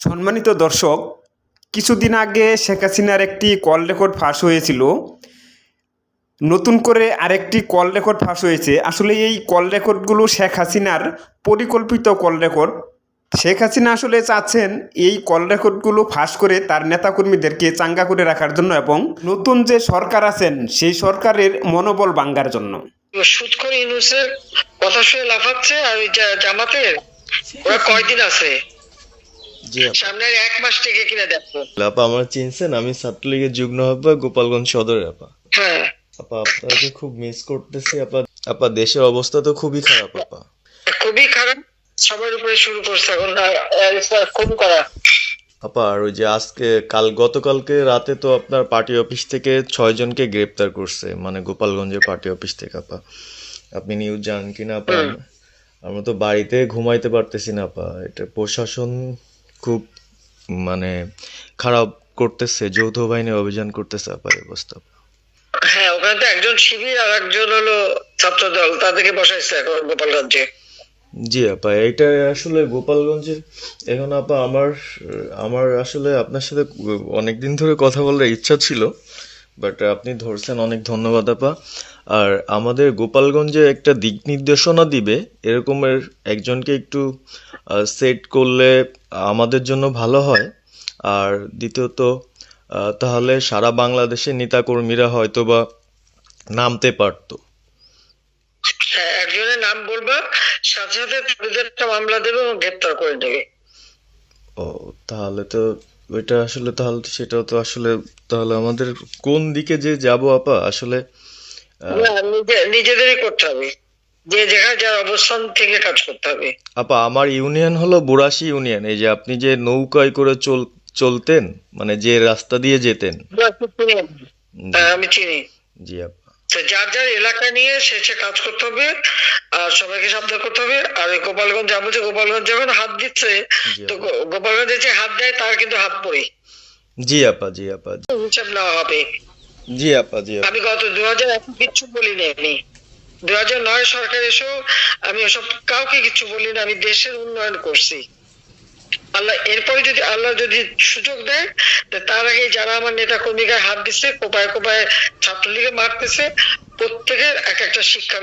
সম্মানিত দর্শক, কিছুদিন আগে শেখ হাসিনার একটি কল রেকর্ড ফাঁস হয়েছিল। নতুন করে আরেকটি কল রেকর্ড ফাঁস হয়েছে। আসলে এই কল রেকর্ডগুলো শেখ হাসিনার পরিকল্পিত কল রেকর্ড। শেখ হাসিনা আসলে চাচ্ছেন এই কল রেকর্ডগুলো ফাঁস করে তার নেতাকর্মীদেরকে চাঙ্গা করে রাখার জন্য এবং নতুন যে সরকার আছেন, সেই সরকারের মনোবল ভাঙ্গার জন্য। ইউনুসের কথা লাফাচ্ছে আর ওরা কয়দিন আছে? জি। আপা। সামনে আর এক মাস থেকে কিনা দেখো। আপা আমার চিনছেন আমি ছাত্রলীগের যুগ্ম আহ্বায়ক গোপালগঞ্জ সদরের আপা। হ্যাঁ। আপা আপনাকে খুব মিস করতেছি আপা। আপা দেশের অবস্থা তো খুবই খারাপ আপা। খুবই খারাপ। সবার উপরে শুরু করছে এখন করা আপা আর ওই যে আজকে কাল গতকালকে রাতে তো আপনার পার্টি অফিস থেকে ছয় জনকে গ্রেপ্তার করছে মানে গোপালগঞ্জের পার্টি অফিস থেকে আপা। আপনি নিউজ জানেন কিনা আপা? আমরা তো বাড়িতে ঘুমাইতে পারতেছি না আপা। এটা প্রশাসন খুব মানে খারাপ করতেছে যৌথ বাহিনী অভিযান করতেছে আপাতত হ্যাঁ ওখানে তো একজন শিবির আর একজন হলো ছাত্রদল তাদেরকে বসাইছে এখন গোপালগঞ্জে। জি আপা এটা আসলে গোপালগঞ্জে এখন আপা আমার আমার আসলে আপনার সাথে অনেকদিন ধরে কথা বলার ইচ্ছা ছিল। বাট আপনি ধরছেন অনেক ধন্যবাদ আপা। আর আমাদের গোপালগঞ্জে একটা দিক নির্দেশনা দিবে এরকমের একজনকে একটু সেট করলে আমাদের জন্য ভালো হয়। আর দ্বিতীয়ত তাহলে সারা বাংলাদেশের নেতাকর্মীরা হয়তো বা নামতে পারতো। হ্যাঁ একজনের নাম বলবা সাথে সাথে তাদের একটা মামলা দেবে এবং গ্রেপ্তার করে নেবে। ও তাহলে তো ওইটা আসলে তাহলে সেটাও তো আসলে তাহলে আমাদের কোন দিকে যে যাব আপা? আসলে নিজেদেরই করতে হবে। যে জায়গায় যার অবস্থান থেকে কাজ করতে হবে। আপা আমার ইউনিয়ন হলো বুড়াশি ইউনিয়ন। এই যে আপনি যে নৌকায় করে চল চলতেন মানে যে রাস্তা দিয়ে যেতেন। হ্যাঁ, আমি চিনি। জি আপা। যার যার এলাকা নিয়ে সে সে কাজ করতে হবে আর সবাইকে সাবধান করতে হবে। আর গোপালগঞ্জ যা বলছে গোপালগঞ্জ যখন হাত দিচ্ছে তো। গোপালগঞ্জে যে হাত দেয় তার কিন্তু হাত পড়ে। জি আপা জি আপা। হিসাব নেওয়া হবে। জি আপা জি আমি গত দু হাজার এক কিচ্ছু বলি আমি। দু হাজার নয় সরকার এসেও আমি ওসব কাউকে কিছু বলি না আমি দেশের উন্নয়ন করছি। আল্লাহ, এরপরে যদি আল্লাহ যদি সুযোগ দেয় তার আগে যারা আমার নেতা কর্মীকে হাত দিচ্ছে কোপায় কোপায় ছাত্রলীগে মারতেছে, প্রত্যেকের এক একটা শিক্ষা